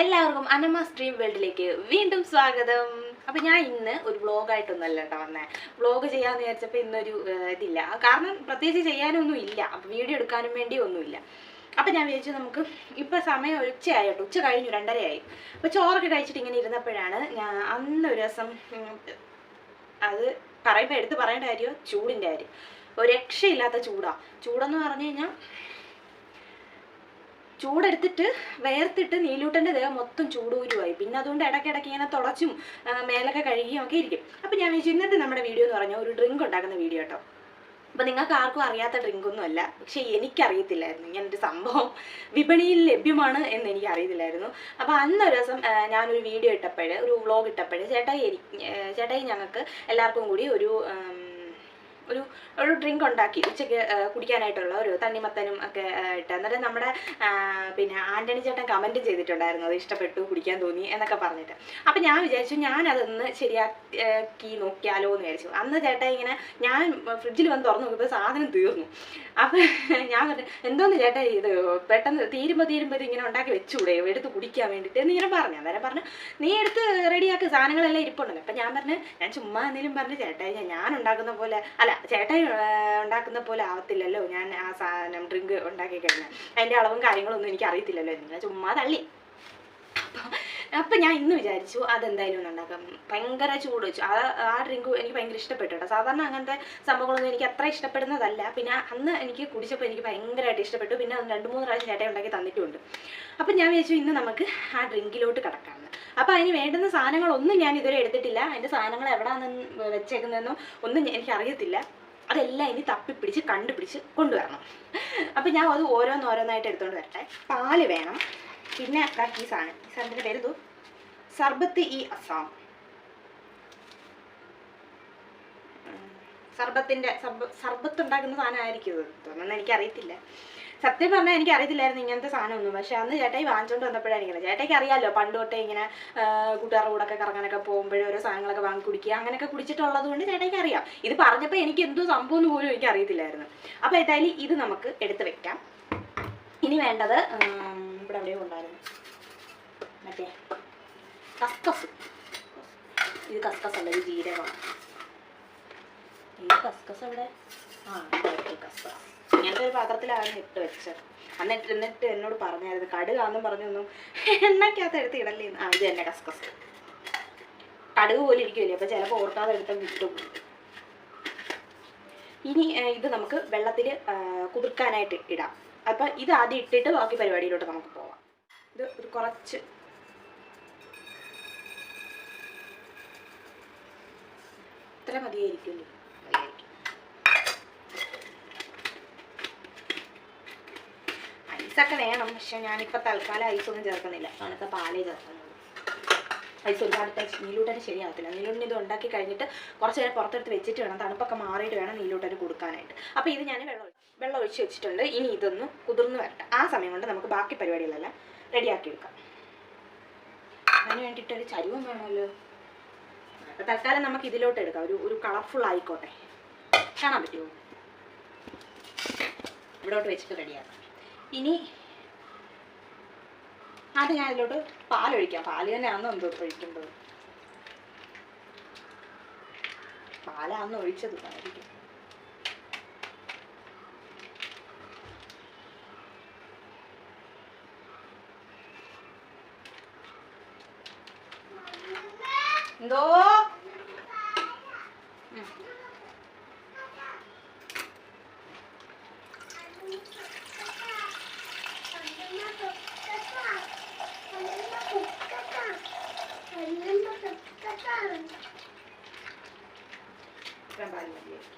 എല്ലാവർക്കും അനമ സ്ട്രീം വേൾഡിലേക്ക് വീണ്ടും സ്വാഗതം. അപ്പം ഞാൻ ഇന്ന് ഒരു വ്ളോഗായിട്ടൊന്നല്ല കേട്ടോ വന്നേ. വ്ളോഗ് ചെയ്യാമെന്ന് വിചാരിച്ചപ്പോൾ ഇന്നൊരു ഇതില്ല. കാരണം പ്രത്യേകിച്ച് ചെയ്യാനൊന്നും ഇല്ല. അപ്പം വീഡിയോ എടുക്കാനും വേണ്ടി ഒന്നുമില്ല. അപ്പം ഞാൻ വിചാരിച്ചു നമുക്ക് ഇപ്പോൾ സമയം ഉച്ചയായി കേട്ടോ ഉച്ച കഴിഞ്ഞു രണ്ടരയായി. അപ്പോൾ ചോറൊക്കെ കഴിച്ചിട്ട് ഇങ്ങനെ ഇരുന്നപ്പോഴാണ് ഞാൻ അന്ന് ഒരു ദിവസം അത് പറയുമ്പോൾ എടുത്ത് പറയേണ്ട കാര്യം ചൂടിന്റെ കാര്യം. ഒരു രക്ഷയില്ലാത്ത ചൂടാ. ചൂടെന്ന് പറഞ്ഞു കഴിഞ്ഞാൽ ചൂടെടുത്തിട്ട് വേർത്തിട്ട് നീലൂട്ടന്റെ ദേഹം മൊത്തം ചൂടൂരുമായി പിന്നെ അതുകൊണ്ട് ഇടയ്ക്കിടയ്ക്ക് ഇങ്ങനെ തുടച്ചും മേലൊക്കെ കഴുകിയും ഒക്കെ ഇരിക്കും. അപ്പം ഞാൻ വിചാരിച്ചു ഇന്നത്തെ നമ്മുടെ വീഡിയോ എന്ന് പറഞ്ഞാൽ ഒരു ഡ്രിങ്ക് ഉണ്ടാക്കുന്ന വീഡിയോ കേട്ടോ. അപ്പം നിങ്ങൾക്ക് ആർക്കും അറിയാത്ത ഡ്രിങ്ക് ഒന്നും അല്ല. പക്ഷേ എനിക്കറിയത്തില്ലായിരുന്നു. ഇങ്ങനൊരു സംഭവം വിപണിയിൽ ലഭ്യമാണ് എന്ന് എനിക്ക് അറിയത്തില്ലായിരുന്നു അപ്പോൾ അന്നൊരു ദിവസം ഞാനൊരു വീഡിയോ ഇട്ടപ്പോഴേ ഒരു വ്ളോഗ് ഇട്ടപ്പോഴേ ചേട്ടായി എനിക്ക് ചേട്ടായി ഞങ്ങൾക്ക് എല്ലാവർക്കും കൂടി ഒരു ഒരു ഒരു ഡ്രിങ്ക് ഉണ്ടാക്കി ഉച്ചയ്ക്ക് കുടിക്കാനായിട്ടുള്ള ഒരു തണ്ണിമത്തനും ഒക്കെ ഇട്ട്. എന്നിട്ട് നമ്മുടെ പിന്നെ ആന്റണി ചേട്ടൻ കമന്റ് ചെയ്തിട്ടുണ്ടായിരുന്നു അത് ഇഷ്ടപ്പെട്ടു കുടിക്കാൻ തോന്നി എന്നൊക്കെ പറഞ്ഞിട്ട്. അപ്പം ഞാൻ വിചാരിച്ചു ഞാനതൊന്ന് ശരിയാക്കി നോക്കിയാലോ എന്ന് വിചാരിച്ചു. അന്ന് ചേട്ടൻ ഇങ്ങനെ ഞാൻ ഫ്രിഡ്ജിൽ വന്ന് തുറന്നു നോക്കിയപ്പോൾ സാധനം തീർന്നു. അപ്പം ഞാൻ പറഞ്ഞു എന്തോന്ന് ചേട്ടാ ഇത്? പെട്ടെന്ന് തീരുമ്പോൾ തീരുമ്പോൾ ഇത് ഇങ്ങനെ ഉണ്ടാക്കി വെച്ചുകൂടെ എടുത്ത് കുടിക്കാൻ വേണ്ടിയിട്ട് എന്നിങ്ങനെ പറഞ്ഞു. അന്നേരം പറഞ്ഞു നീ എടുത്ത് റെഡിയാക്കി സാധനങ്ങളെല്ലാം ഇരിപ്പുണ്ടല്ലോ. അപ്പം ഞാൻ പറഞ്ഞു ഞാൻ ചുമ്മാ എന്തെങ്കിലും പറഞ്ഞു ചേട്ടായി ഞാൻ- ഞാൻ ഉണ്ടാക്കുന്ന പോലെ അല്ല ചേട്ടായി ആ, ഉണ്ടാക്കുന്ന പോലെ ആവത്തില്ലല്ലോ? ഞാൻ ആ സാധനം ഡ്രിങ്ക് ഉണ്ടാക്കി കഴിഞ്ഞാൽ. അതിന്റെ അളവും കാര്യങ്ങളൊന്നും എനിക്ക് അറിയത്തില്ലല്ലോ എന്ന് ചുമ്മാ തള്ളി. അപ്പം ഞാൻ ഇന്ന് വിചാരിച്ചു അതെന്തായാലും ഒന്ന് ഉണ്ടാക്കാം ഭയങ്കര ചൂട് വെച്ചു. ആ ആ ഡ്രിങ്ക് എനിക്ക് ഭയങ്കര ഇഷ്ടപ്പെട്ടു കേട്ടോ. സാധാരണ അങ്ങനത്തെ സംഭവങ്ങളൊന്നും എനിക്ക് അത്ര ഇഷ്ടപ്പെടുന്നതല്ല. പിന്നെ അന്ന് എനിക്ക് കുടിച്ചപ്പോൾ എനിക്ക് ഭയങ്കരമായിട്ട് ഇഷ്ടപ്പെട്ടു. പിന്നെ രണ്ട് മൂന്ന് പ്രാവശ്യം ചേട്ടൻ ഉണ്ടാക്കി തന്നിട്ടുമുണ്ട് അപ്പം ഞാൻ വിചാരിച്ചു ഇന്ന് നമുക്ക് ആ ഡ്രിങ്കിലോട്ട് കിടക്കാമെന്ന് അപ്പോൾ അതിന് വേണ്ടുന്ന സാധനങ്ങളൊന്നും ഞാൻ ഇതുവരെ എടുത്തിട്ടില്ല. അതിന്റെ സാധനങ്ങൾ എവിടെയാണെന്ന് വെച്ചേക്കുന്നതെന്നും ഒന്നും എനിക്ക് അറിയത്തില്ല അതെല്ലാം ഇനി തപ്പിപ്പിടിച്ച് കണ്ടുപിടിച്ച് കൊണ്ടുവരണം. അപ്പം ഞാൻ അത് ഓരോന്നോരോന്നായിട്ട് എടുത്തുകൊണ്ട് വരട്ടെ. പാൽ വേണം. പിന്നെ ഈ സാധനം. ഈ സാധനത്തിന്റെ പേര് സർബത്ത് ഇ അസാം. സർബത്തിന്റെ സർബത്ത് ഉണ്ടാക്കുന്ന സാധനമായിരിക്കും ഇത്. എനിക്ക് അറിയത്തില്ല സത്യം പറഞ്ഞാൽ എനിക്ക് അറിയത്തില്ലായിരുന്നു ഇങ്ങനത്തെ സാധനമൊന്നും. പക്ഷെ അന്ന് ചേട്ടായി വാങ്ങിച്ചുകൊണ്ട് വന്നപ്പോഴാണ് ഇങ്ങനെ ചേട്ടായിക്ക് അറിയാമല്ലോ പണ്ട് തൊട്ടേ ഇങ്ങനെ കൂട്ടുകാരുടെ കൂടെ ഒക്കെ കറങ്ങാനൊക്കെ പോകുമ്പോൾ ഓരോ സാധനങ്ങളൊക്കെ വാങ്ങി കുടിക്കുക അങ്ങനെയൊക്കെ കുടിച്ചിട്ടുള്ളത് കൊണ്ട് ചേട്ടായിക്ക് അറിയാം. ഇത് പറഞ്ഞപ്പോൾ എനിക്ക് എന്തോ സംഭവം എന്ന് പോലും എനിക്ക് അറിയത്തില്ലായിരുന്നു അപ്പോൾ ഏതായാലും ഇത് നമുക്ക് എടുത്ത് വെക്കാം. ഇനി വേണ്ടത് ഇവിടെ എവിടെയോ ഉണ്ടായിരുന്നു. മറ്റേ കസ്കസ്. ഇത് കസ്കസ് അല്ല ഇത് ജീരകമാണ്. ഈ കസ്കസ് എവിടെ? ആ കസ്കസ് ഇങ്ങനത്തെ ഒരു പാത്രത്തിലാണ് ഇട്ട് വെച്ചത്. എന്നിട്ട് എന്നിട്ട് എന്നോട് പറഞ്ഞായിരുന്നു കടുകാന്നും പറഞ്ഞൊന്നും എണ്ണയ്ക്കകത്ത് എടുത്ത് ഇടല്ലേ. ആ ഇത് തന്നെ കസ്കസ്. കടുക് പോലെ ഇരിക്കുമല്ലേ അപ്പോൾ ചിലപ്പോൾ ഓർക്കാതെ എടുത്ത കിട്ടും. ഇനി ഇത് നമുക്ക് വെള്ളത്തിൽ കുതിർക്കാനായിട്ട് ഇടാം. അപ്പം ഇത് ആദ്യം ഇട്ടിട്ട് ബാക്കി പരിപാടിയിലോട്ട് നമുക്ക് പോവാം. ഇത് കുറച്ച് ഇത്ര മതിയായിരിക്കുമല്ലോ. മതിയായിരിക്കും. ഐസൊക്കെ വേണം പക്ഷെ ഞാനിപ്പോൾ തൽക്കാലം ഐസൊന്നും ചേർക്കുന്നില്ല. തണുത്ത പാലേ ചേർക്കുന്നുള്ളൂ ഐസ് ഒരുപാട് നീലൂട്ടന് ശരിയാവത്തില്ല. നീലൂട്ടിന് ഇത് ഉണ്ടാക്കി കഴിഞ്ഞിട്ട് കുറച്ച് നേരം പുറത്തെടുത്ത് വെച്ചിട്ട് വേണം. തണുപ്പൊക്കെ മാറിയിട്ട് വേണം നീലൂട്ടന് കൊടുക്കാനായിട്ട്. അപ്പോൾ ഇത് ഞാൻ വെള്ളം വെള്ളം ഒഴിച്ച് വെച്ചിട്ടുണ്ട്. ഇനി ഇതൊന്ന് കുതിർന്ന് വരട്ടെ. ആ സമയം കൊണ്ട് നമുക്ക് ബാക്കി പരിപാടികളെല്ലാം റെഡിയാക്കി എടുക്കാം. അതിന് വേണ്ടിയിട്ടൊരു ചരുവം വേണമല്ലോ. അപ്പോൾ തൽക്കാലം നമുക്ക് ഇതിലോട്ട് എടുക്കാം. ഒരു ഒരു കളർഫുൾ ആയിക്കോട്ടെ. കാണാൻ പറ്റുമോ? ഇവിടോട്ട് വെച്ചിട്ട് റെഡിയാക്കാം ഇനി ആദ്യം ഞാൻ ഇതിലോട്ട് പാലൊഴിക്കാം. പാൽ തന്നെയാണെന്നോ എന്തോ ഒഴിക്കേണ്ടത്? പാലാന്ന് ഒഴിച്ചത്? ആയിരിക്കും എന്തോ ഇത്രയും പാൽ മതിയായിരിക്കും.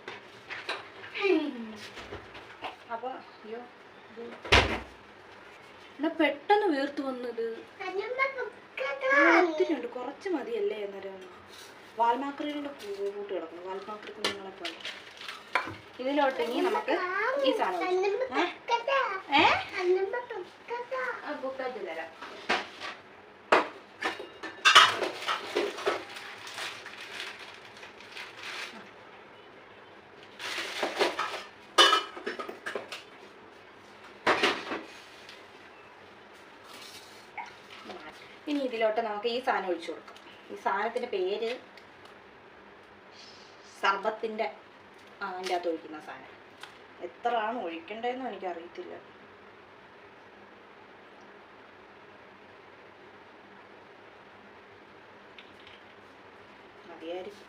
അയ്യോ എന്നാ പെട്ടെന്ന് വീർത്ത് വന്നത് ഒത്തിരിയുണ്ട് കുറച്ച് മതിയല്ലേ അന്നേരം വാൽമാക്രികളുടെ കൂട്ട് കിടക്കുന്നു വാൽമാക്രി കുഞ്ഞുങ്ങളെ പോലെ ഇതിലോട്ടെങ്കി ഇനി നമുക്ക് ഈ സാധനം. ഏ? ബുക്കായിട്ട് തരാം മാറ്റാം. ഇനി ഇതിലോട്ട് നമുക്ക് ഈ സാധനം ഒഴിച്ചു കൊടുക്കാം. ഈ സാധനത്തിന്റെ പേര് സർബത്തിന്റെ അതിന്റെ അകത്ത് ഒഴിക്കുന്ന സാധനം. എത്ര ആണ് ഒഴിക്കേണ്ടതെന്നും എനിക്ക് അറിയത്തില്ല മതിയായിരിക്കും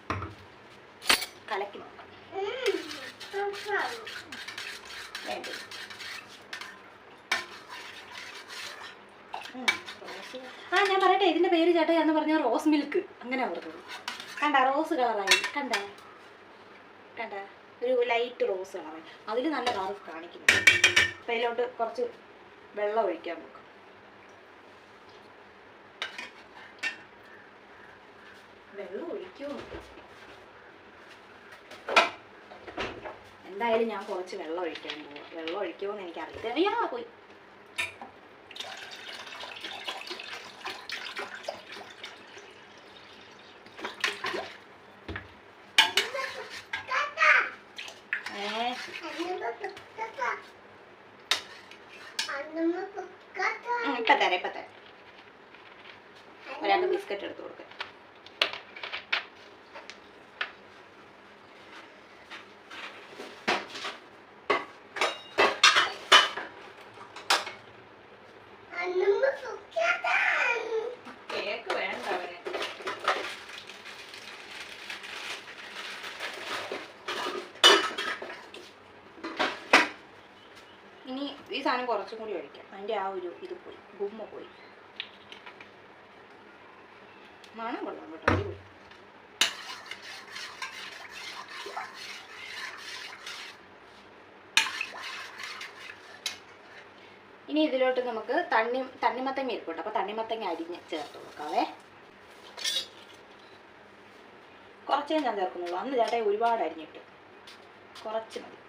കലക്കി നോക്കാം വേണ്ട ഉം, റോസ് ആ ഞാൻ പറയട്ടെ ഇതിന്റെ പേര് ചേട്ടാ എന്ന് പറഞ്ഞാൽ റോസ് മിൽക്ക്. അങ്ങനെ പറഞ്ഞത് കണ്ട റോസ് കളറായി. കണ്ട? കണ്ട? ഒരു ലൈറ്റ് റോസ് കളറായി. അതിൽ നല്ല കളർ കാണിക്കുന്നു. അപ്പം അതിലോട്ട് കുറച്ച് വെള്ളം ഒഴിക്കാൻ നോക്കാം. വെള്ളം ഒഴിക്കുമോ എന്തായാലും ഞാൻ കുറച്ച് വെള്ളം ഒഴിക്കാൻ പോവാം. വെള്ളം ഒഴിക്കുമോ എന്ന് എനിക്കറിയില്ല അയ്യാ പോയി ഏ ഉം, ഇപ്പൊ തരാം ഇപ്പൊ തരാം. ഒരാൾക്ക് ബിസ്ക്കറ്റ് എടുത്ത് കൊടുക്കാം കേക്ക് വേണ്ട അവന് ഇനി ഈ സാധനം കുറച്ചും കൂടി ഒഴിക്കാം. അതിന്റെ ആ ഒരു ഇത് പോയി. ഗുമ്മ പോയി. മണം കൊള്ളാം കേട്ടോ. അടിപൊളി. ഇനി ഇതിലോട്ട് നമുക്ക് തണ്ണി തണ്ണിമത്തങ്ങ ഇരിപ്പുണ്ട്. അപ്പോൾ തണ്ണിമത്തങ്ങ അരിഞ്ഞ് ചേർത്ത് കൊടുക്കാവേ. കുറച്ചേ ഞാൻ ചേർക്കുന്നുള്ളൂ. അന്ന് ചേട്ടായി ഒരുപാട് അരിഞ്ഞിട്ട്. കുറച്ച് മതി.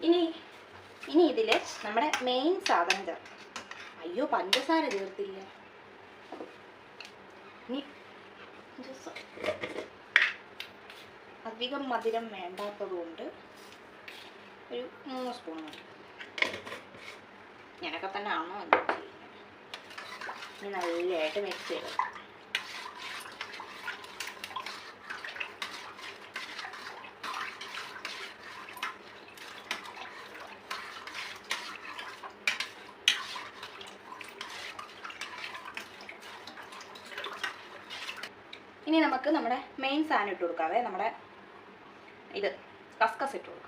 ഇനി ഇനി ഇതിൽ നമ്മുടെ മെയിൻ സാധനം ചേർക്കാം അയ്യോ പഞ്ചസാര ചേർത്തില്ല. അധികം മധുരം വേണ്ടാത്തത് കൊണ്ട് ഒരു മൂന്ന് സ്പൂൺ മതി. ഞാനൊക്കെ തന്നെ ആണോ ഇനി നല്ലതായിട്ട് മിക്സ് ചെയ്ത് ഇനി നമുക്ക് നമ്മുടെ മെയിൻ സാധനം ഇട്ട് കൊടുക്കാവേ. നമ്മുടെ ഇത് കസ്കസ് ഇട്ട് കൊടുക്കാം.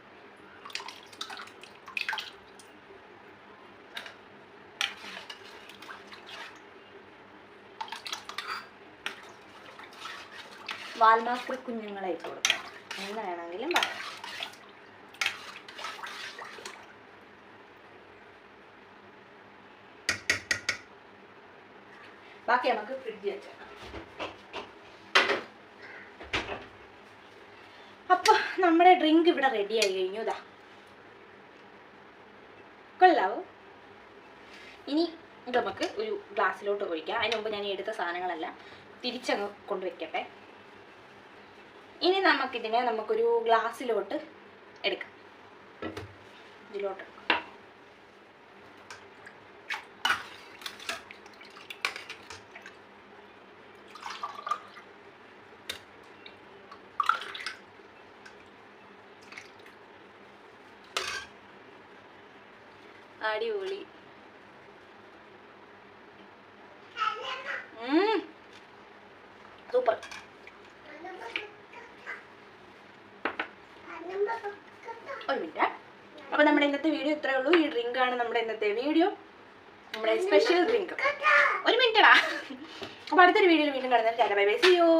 വാൽമാക്രി കുഞ്ഞുങ്ങളെ ഇട്ട് കൊടുക്കാം. എന്ന് വേണമെങ്കിലും പറയാം. ബാക്കി നമുക്ക് ഫ്രിഡ്ജ് വെച്ചേക്കാം അപ്പൊ നമ്മുടെ ഡ്രിങ്ക് ഇവിടെ റെഡി ആയി കഴിഞ്ഞു ഇതാ കൊള്ളാവോ? ഇനി നമുക്ക് ഒരു ഗ്ലാസ്സിലോട്ട് ഒഴിക്കാം. അതിന് മുമ്പ് ഞാൻ എടുത്ത സാധനങ്ങളെല്ലാം തിരിച്ചങ്ങ് കൊണ്ടുവയ്ക്കട്ടെ. ഇനി നമുക്കിതിനെ നമുക്കൊരു ഗ്ലാസ്സിലോട്ട് എടുക്കാം. ഇതിലോട്ട് എടുക്കാം. അടിപൊളി. സൂപ്പർ. ഒരു മിനിറ്റ്. അപ്പോൾ നമ്മുടെ ഇന്നത്തെ വീഡിയോ ഇത്രേ ഉള്ളൂ. ഈ ഡ്രിങ്ക് ആണ് നമ്മുടെ ഇന്നത്തെ വീഡിയോ. നമ്മുടെ സ്പെഷ്യൽ ഡ്രിങ്ക് ഒരു മിനിറ്റടാ. അപ്പോൾ അടുത്തൊരു വീഡിയോയിൽ വീണ്ടും കാണുന്നത് ബൈ ബൈ. C U